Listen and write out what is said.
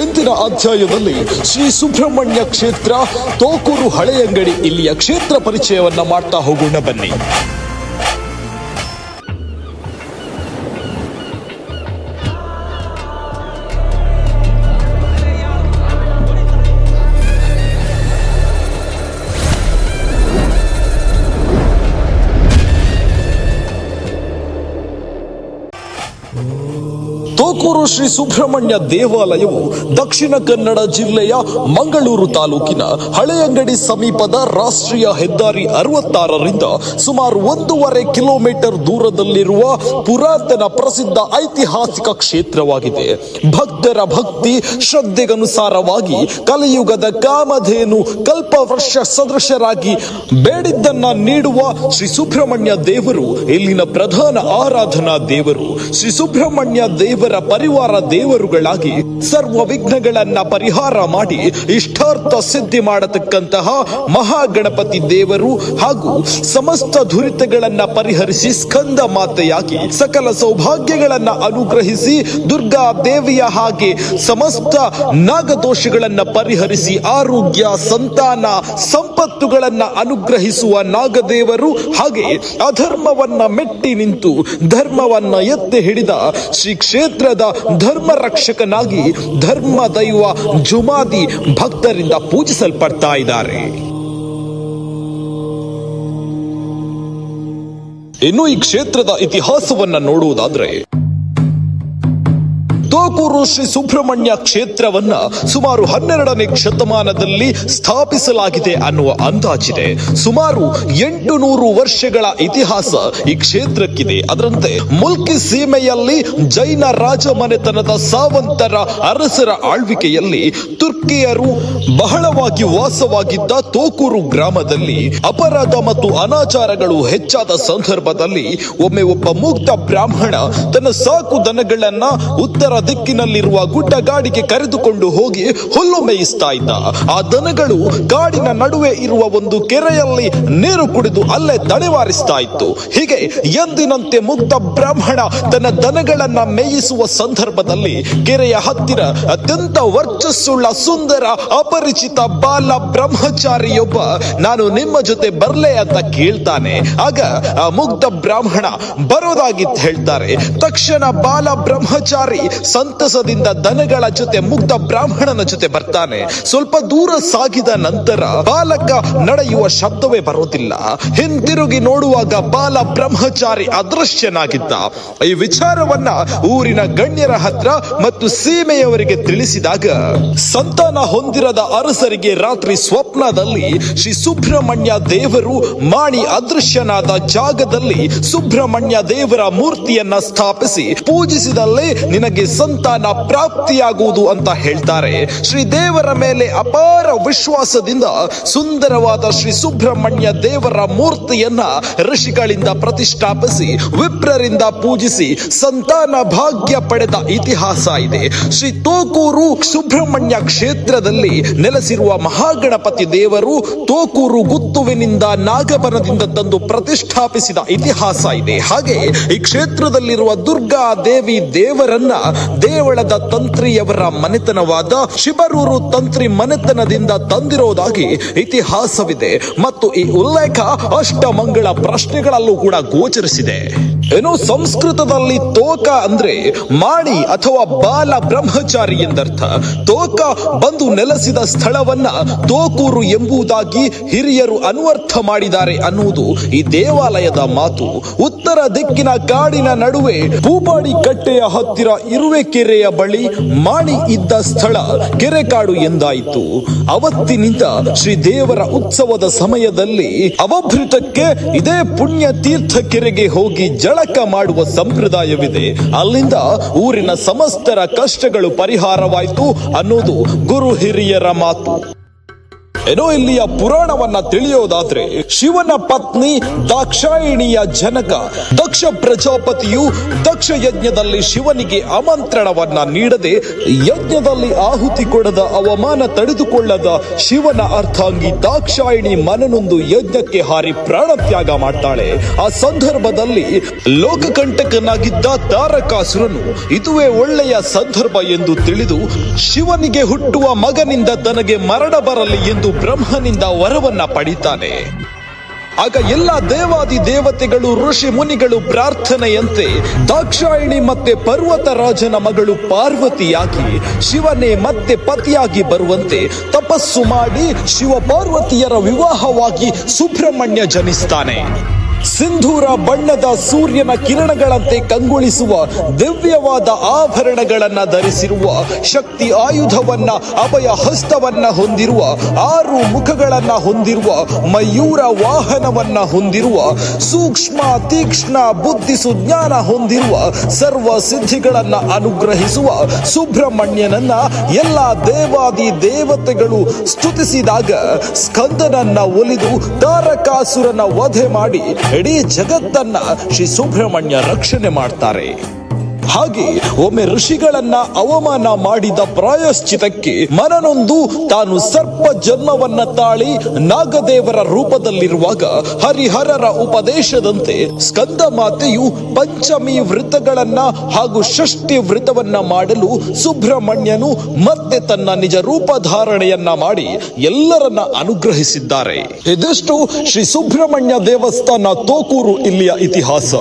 ಇಂದಿನ ಅಧ್ಯಾಯದಲ್ಲಿ ಶ್ರೀ ಸುಬ್ರಹ್ಮಣ್ಯ ಕ್ಷೇತ್ರ ತೋಕೂರು ಹಳೆಯಂಗಡಿ ಇಲ್ಲಿಯ ಕ್ಷೇತ್ರ ಪರಿಚಯವನ್ನ ಮಾಡ್ತಾ ಹೋಗೋಣ ಬನ್ನಿ. ತೋಕೂರು ಶ್ರೀ ಸುಬ್ರಹ್ಮಣ್ಯ ದೇವಾಲಯವು ದಕ್ಷಿಣ ಕನ್ನಡ ಜಿಲ್ಲೆಯ ಮಂಗಳೂರು ತಾಲೂಕಿನ ಹಳೆಯಂಗಡಿ ಸಮೀಪದ ರಾಷ್ಟ್ರೀಯ ಹೆದ್ದಾರಿ ಅರವತ್ತಾರರಿಂದ ಸುಮಾರು ಒಂದೂವರೆ ಕಿಲೋಮೀಟರ್ ದೂರದಲ್ಲಿರುವ ಪುರಾತನ ಪ್ರಸಿದ್ಧ ಐತಿಹಾಸಿಕ ಕ್ಷೇತ್ರವಾಗಿದೆ. ಭಕ್ತರ ಭಕ್ತಿ ಶ್ರದ್ಧೆಗನುಸಾರವಾಗಿ ಕಲಿಯುಗದ ಕಾಮಧೇನು ಕಲ್ಪವೃಕ್ಷ ಸದೃಶರಾಗಿ ಬೇಡಿದ್ದನ್ನ ನೀಡುವ ಶ್ರೀ ಸುಬ್ರಹ್ಮಣ್ಯ ದೇವರು, ಇಲ್ಲಿನ ಪ್ರಧಾನ ಆರಾಧನಾ ದೇವರು. ಶ್ರೀ ಸುಬ್ರಹ್ಮಣ್ಯ ದೇವರ ಪರಿವಾರ ದೇವರುಗಳಾಗಿ ಸರ್ವ ವಿಘ್ನಗಳನ್ನ ಪರಿಹಾರ ಮಾಡಿ ಇಷ್ಟಾರ್ಥ ಸಿದ್ಧಿ ಮಾಡತಕ್ಕಂತಹ ಮಹಾಗಣಪತಿ ದೇವರು ಹಾಗೂ ಸಮಸ್ತ ಧುರಿತಗಳನ್ನ ಪರಿಹರಿಸಿ ಸ್ಕಂದ ಮಾತೆಯಾಗಿ ಸಕಲ ಸೌಭಾಗ್ಯಗಳನ್ನ ಅನುಗ್ರಹಿಸಿ ದುರ್ಗಾ ದೇವಿಯ ಹಾಗೆ ಸಮಸ್ತ ನಾಗದೋಷಗಳನ್ನ ಪರಿಹರಿಸಿ ಆರೋಗ್ಯ, ಸಂತಾನ, ಸಂಪತ್ತುಗಳನ್ನ ಅನುಗ್ರಹಿಸುವ ನಾಗದೇವರು ಹಾಗೆ ಅಧರ್ಮವನ್ನ ಮೆಟ್ಟಿ ನಿಂತು ಧರ್ಮವನ್ನ ಎತ್ತಿ ಹಿಡಿದ ಶ್ರೀ ಕ್ಷೇತ್ರದ ಧರ್ಮ ರಕ್ಷಕನಾಗಿ ಧರ್ಮ ದೈವ ಜುಮಾದಿ ಭಕ್ತರಿಂದ ಪೂಜಿಸಲ್ಪಡ್ತಾ ಇದ್ದಾರೆ. ಇನ್ನು ಈ ಕ್ಷೇತ್ರದ ಇತಿಹಾಸವನ್ನ ನೋಡುವುದಾದ್ರೆ ತೋಕೂರು ಶ್ರೀ ಸುಬ್ರಹ್ಮಣ್ಯ ಕ್ಷೇತ್ರವನ್ನ ಸುಮಾರು ಹನ್ನೆರಡನೇ ಶತಮಾನದಲ್ಲಿ ಸ್ಥಾಪಿಸಲಾಗಿದೆ ಅನ್ನುವ ಅಂದಾಜಿದೆ. ಸುಮಾರು ಎಂಟು ನೂರು ವರ್ಷಗಳ ಇತಿಹಾಸ ಈ ಕ್ಷೇತ್ರಕ್ಕಿದೆ. ಅದರಂತೆ ಮುಲ್ಕಿ ಸೀಮೆಯಲ್ಲಿ ಜೈನ ರಾಜಮನೆತನದ ಸಾವಂತರ ಅರಸರ ಆಳ್ವಿಕೆಯಲ್ಲಿ ತುರ್ಕಿಯರು ಬಹಳವಾಗಿ ವಾಸವಾಗಿದ್ದ ತೋಕೂರು ಗ್ರಾಮದಲ್ಲಿ ಅಪರಾಧ ಮತ್ತು ಅನಾಚಾರಗಳು ಹೆಚ್ಚಾದ ಸಂದರ್ಭದಲ್ಲಿ ಒಮ್ಮೆ ಒಬ್ಬ ಮುಕ್ತ ಬ್ರಾಹ್ಮಣ ತನ್ನ ಸಾಕು ದನಗಳನ್ನ ಉತ್ತರ ದಿಕ್ಕಿನಲ್ಲಿರುವ ಗುಡ್ಡಗಾಡಿಗೆ ಕರೆದುಕೊಂಡು ಹೋಗಿ ಹುಲ್ಲು ಮೇಯಿಸ್ತಾ ಇದ್ದ. ಆ ದನಗಳು ಕಾಡಿನ ನಡುವೆ ಇರುವ ಒಂದು ಕೆರೆಯಲ್ಲಿ ನೀರು ಕುಡಿದು ಅಲ್ಲೇ ದಣಿವಾರಿಸ್ತಾ ಇತ್ತು. ಹೀಗೆ ಎಂದಿನಂತೆ ಮುಕ್ತ ಬ್ರಾಹ್ಮಣ ತನ್ನ ದನಗಳನ್ನ ಮೇಯಿಸುವ ಸಂದರ್ಭದಲ್ಲಿ ಕೆರೆಯ ಹತ್ತಿರ ಅತ್ಯಂತ ವರ್ಚಸ್ಸುಳ್ಳ ಸುಂದರ ಅಪರಿಚಿತ ಬಾಲ ಬ್ರಹ್ಮಚಾರಿಯೊಬ್ಬ ನಾನು ನಿಮ್ಮ ಜೊತೆ ಬರ್ಲೆ ಅಂತ ಕೇಳ್ತಾನೆ. ಆಗ ಆ ಮುಗ್ಧ ಬ್ರಾಹ್ಮಣ ಬರೋದಾಗಿತ್ತು ಹೇಳ್ತಾರೆ. ತಕ್ಷಣ ಬಾಲ ಬ್ರಹ್ಮಚಾರಿ ಸಂತಸದಿಂದ ದನಗಳ ಜೊತೆ, ಮುಗ್ಧ ಬ್ರಾಹ್ಮಣನ ಜೊತೆ ಬರ್ತಾನೆ. ಸ್ವಲ್ಪ ದೂರ ಸಾಗಿದ ನಂತರ ಬಾಲಕ ನಡೆಯುವ ಶಬ್ದವೇ ಬರೋದಿಲ್ಲ ಹಿಂತಿರುಗಿ ನೋಡುವಾಗ ಬಾಲ ಬ್ರಹ್ಮಚಾರಿ ಅದೃಶ್ಯನಾಗಿದ್ದ. ಈ ವಿಚಾರವನ್ನ ಊರಿನ ಗಣ್ಯರ ಹತ್ರ ಮತ್ತು ಸೀಮೆಯವರಿಗೆ ತಿಳಿಸಿದಾಗ, ಸಂತಾನ ಹೊಂದಿರದ ಅರಸರಿಗೆ ರಾತ್ರಿ ಸ್ವಪ್ನದಲ್ಲಿ ಶ್ರೀ ಸುಬ್ರಹ್ಮಣ್ಯ ದೇವರು ಮಾಣಿ ಅದೃಶ್ಯನಾದ ಜಾಗದಲ್ಲಿ ಸುಬ್ರಹ್ಮಣ್ಯ ದೇವರ ಮೂರ್ತಿಯನ್ನ ಸ್ಥಾಪಿಸಿ ಪೂಜಿಸಿದಲ್ಲೇ ನಿನಗೆ ಸಂತಾನ ಪ್ರಾಪ್ತಿಯಾಗುವುದು ಅಂತ ಹೇಳ್ತಾರೆ. ಶ್ರೀ ದೇವರ ಮೇಲೆ ಅಪಾರ ವಿಶ್ವಾಸದಿಂದ ಸುಂದರವಾದ ಶ್ರೀ ಸುಬ್ರಹ್ಮಣ್ಯ ದೇವರ ಮೂರ್ತಿಯನ್ನ ಋಷಿಗಳಿಂದ ಪ್ರತಿಷ್ಠಾಪಿಸಿ, ವಿಪ್ರರಿಂದ ಪೂಜಿಸಿ ಸಂತಾನ ಭಾಗ್ಯ ಪಡೆದ ಇತಿಹಾಸ ಇದೆ. ಶ್ರೀ ತೋಕೂರು ಸುಬ್ರಹ್ಮಣ್ಯ ಕ್ಷೇತ್ರದಲ್ಲಿ ನೆಲೆಸಿರುವ ಮಹಾಗಣಪತಿ ದೇವರು ತೋಕೂರು ಗುತ್ತುವಿನಿಂದ ನಾಗಬನದಿಂದ ತಂದು ಪ್ರತಿಷ್ಠಾಪಿಸಿದ ಇತಿಹಾಸ ಇದೆ. ಹಾಗೆ ಈ ಕ್ಷೇತ್ರದಲ್ಲಿರುವ ದುರ್ಗಾ ದೇವಿ ದೇವರನ್ನ ದೇವಳದ ತಂತ್ರಿಯವರ ಮನೆತನವಾದ ಶಿಬರೂರು ತಂತ್ರಿ ಮನೆತನದಿಂದ ತಂದಿರೋದಾಗಿ ಇತಿಹಾಸವಿದೆ ಮತ್ತು ಈ ಉಲ್ಲೇಖ ಅಷ್ಟಮಂಗಳ ಪ್ರಶ್ನೆಗಳಲ್ಲೂ ಕೂಡ ಗೋಚರಿಸಿದೆ. ಏನು ಸಂಸ್ಕೃತದಲ್ಲಿ ತೋಕ ಅಂದ್ರೆ ಮಾಣಿ ಅಥವಾ ಬಾಲ ಬ್ರಹ್ಮಚಾರಿ ಎಂದರ್ಥ. ತೋಕ ಬಂದು ನೆಲೆಸಿದ ಸ್ಥಳವನ್ನ ತೋಕೂರು ಎಂಬುದಾಗಿ ಹಿರಿಯರು ಅನ್ವರ್ಥ ಮಾಡಿದ್ದಾರೆ ಅನ್ನುವುದು ಈ ದೇವಾಲಯದ ಮಾತು. ಉತ್ತರ ದಿಕ್ಕಿನ ಕಾಡಿನ ನಡುವೆ ಭೂಪಾಡಿ ಕಟ್ಟೆಯ ಹತ್ತಿರ ಇರುವೆ ಕೆರೆಯ ಬಳಿ ಮಾಣಿ ಇದ್ದ ಸ್ಥಳ ಕೆರೆಕಾಡು ಎಂದಾಯಿತು. ಅವತ್ತಿನಿಂದ ಶ್ರೀ ದೇವರ ಉತ್ಸವದ ಸಮಯದಲ್ಲಿ ಅವಭೃತಕ್ಕೆ ಇದೇ ಪುಣ್ಯ ತೀರ್ಥ ಕೆರೆಗೆ ಹೋಗಿ ಜಳಕ ಮಾಡುವ ಸಂಪ್ರದಾಯವಿದೆ. ಅಲ್ಲಿಂದ ಊರಿನ ಸಮಸ್ತರ ಕಷ್ಟಗಳು ಪರಿಹಾರವಾಯಿತು ಅನ್ನೋದು ಗುರು ಹಿರಿಯರ ಮಾತು. ಏನೋ ಇಲ್ಲಿಯ ಪುರಾಣವನ್ನ ತಿಳಿಯೋದಾದ್ರೆ ಶಿವನ ಪತ್ನಿ ದಾಕ್ಷಾಯಿಣಿಯ ಜನಕ, ದಕ್ಷ ಪ್ರಜಾಪತಿಯು ದಕ್ಷ ಯಜ್ಞದಲ್ಲಿ ಶಿವನಿಗೆ ಆಮಂತ್ರಣವನ್ನ ನೀಡದೆ ಯಜ್ಞದಲ್ಲಿ ಆಹುತಿ ಕೊಡದ, ಅವಮಾನ ತಡೆದುಕೊಳ್ಳದ ಶಿವನ ಅರ್ಥಾಂಗಿ ದಾಕ್ಷಾಯಿಣಿ ಮನನೊಂದು ಯಜ್ಞಕ್ಕೆ ಹಾರಿ ಪ್ರಾಣತ್ಯಾಗ ಮಾಡ್ತಾಳೆ. ಆ ಸಂದರ್ಭದಲ್ಲಿ ಲೋಕಕಂಟಕನಾಗಿದ್ದ ತಾರಕಾಸುರನು ಇದುವೇ ಒಳ್ಳೆಯ ಸಂದರ್ಭ ಎಂದು ತಿಳಿದು ಶಿವನಿಗೆ ಹುಟ್ಟುವ ಮಗನಿಂದ ತನಗೆ ಮರಣ ಬರಲಿ ಎಂದು ಬ್ರಹ್ಮನಿಂದ ವರವನ್ನ ಪಡಿತಾನೆ. ಆಗ ಎಲ್ಲ ದೇವಾದಿ ದೇವತೆಗಳು, ಋಷಿ ಮುನಿಗಳು ಪ್ರಾರ್ಥನೆಯಂತೆ ದಾಕ್ಷಾಯಿಣಿ ಮತ್ತೆ ಪರ್ವತ ರಾಜನ ಮಗಳು ಪಾರ್ವತಿಯಾಗಿ ಶಿವನೇ ಮತ್ತೆ ಪತಿಯಾಗಿ ಬರುವಂತೆ ತಪಸ್ಸು ಮಾಡಿ ಶಿವ ಪಾರ್ವತಿಯರ ವಿವಾಹವಾಗಿ ಸುಬ್ರಹ್ಮಣ್ಯ ಜನಿಸ್ತಾನೆ. ಸಿಂಧೂರ ಬಣ್ಣದ ಸೂರ್ಯನ ಕಿರಣಗಳಂತೆ ಕಂಗೊಳಿಸುವ ದಿವ್ಯವಾದ ಆಭರಣಗಳನ್ನ ಧರಿಸಿರುವ ಶಕ್ತಿ ಆಯುಧವನ್ನ, ಅಭಯ ಹಸ್ತವನ್ನ ಹೊಂದಿರುವ, ಆರು ಮುಖಗಳನ್ನ ಹೊಂದಿರುವ, ಮಯೂರ ವಾಹನವನ್ನ ಹೊಂದಿರುವ, ಸೂಕ್ಷ್ಮ ತೀಕ್ಷ್ಣ ಬುದ್ಧಿ ಸುಜ್ಞಾನ ಹೊಂದಿರುವ, ಸರ್ವ ಸಿದ್ಧಿಗಳನ್ನ ಅನುಗ್ರಹಿಸುವ ಸುಬ್ರಹ್ಮಣ್ಯನನ್ನ ಎಲ್ಲ ದೇವಾದಿ ದೇವತೆಗಳು ಸ್ತುತಿಸಿದಾಗ ಸ್ಕಂದನನ್ನ ಒಲಿದು ತಾರಕಾಸುರನ ವಧೆ ಮಾಡಿ ಇಡೀ ಜಗತ್ತನ್ನ ಶ್ರೀ ಸುಬ್ರಹ್ಮಣ್ಯ ರಕ್ಷಣೆ ಮಾಡ್ತಾರೆ. ಹಾಗೆ ಒಮ್ಮೆ ಋಷಿಗಳನ್ನ ಅವಮಾನ ಮಾಡಿದ ಪ್ರಾಯಶ್ಚಿತಕ್ಕೆ ಮನನೊಂದು ತಾನು ಸರ್ಪ ಜನ್ಮವನ್ನ ತಾಳಿ ನಾಗದೇವರ ರೂಪದಲ್ಲಿರುವಾಗ ಹರಿಹರರ ಉಪದೇಶದಂತೆ ಸ್ಕಂದ ಮಾತೆಯು ಪಂಚಮಿ ವೃತ್ತಗಳನ್ನ ಹಾಗೂ ಷಷ್ಠಿ ವೃತ್ತವನ್ನ ಮಾಡಲು ಸುಬ್ರಹ್ಮಣ್ಯನು ಮತ್ತೆ ತನ್ನ ನಿಜ ರೂಪ ಧಾರಣೆಯನ್ನ ಮಾಡಿ ಎಲ್ಲರನ್ನ ಅನುಗ್ರಹಿಸಿದ್ದಾರೆ. ಇದಿಷ್ಟು ಶ್ರೀ ಸುಬ್ರಹ್ಮಣ್ಯ ದೇವಸ್ಥಾನ ತೋಕೂರು ಇಲ್ಲಿಯ ಇತಿಹಾಸ.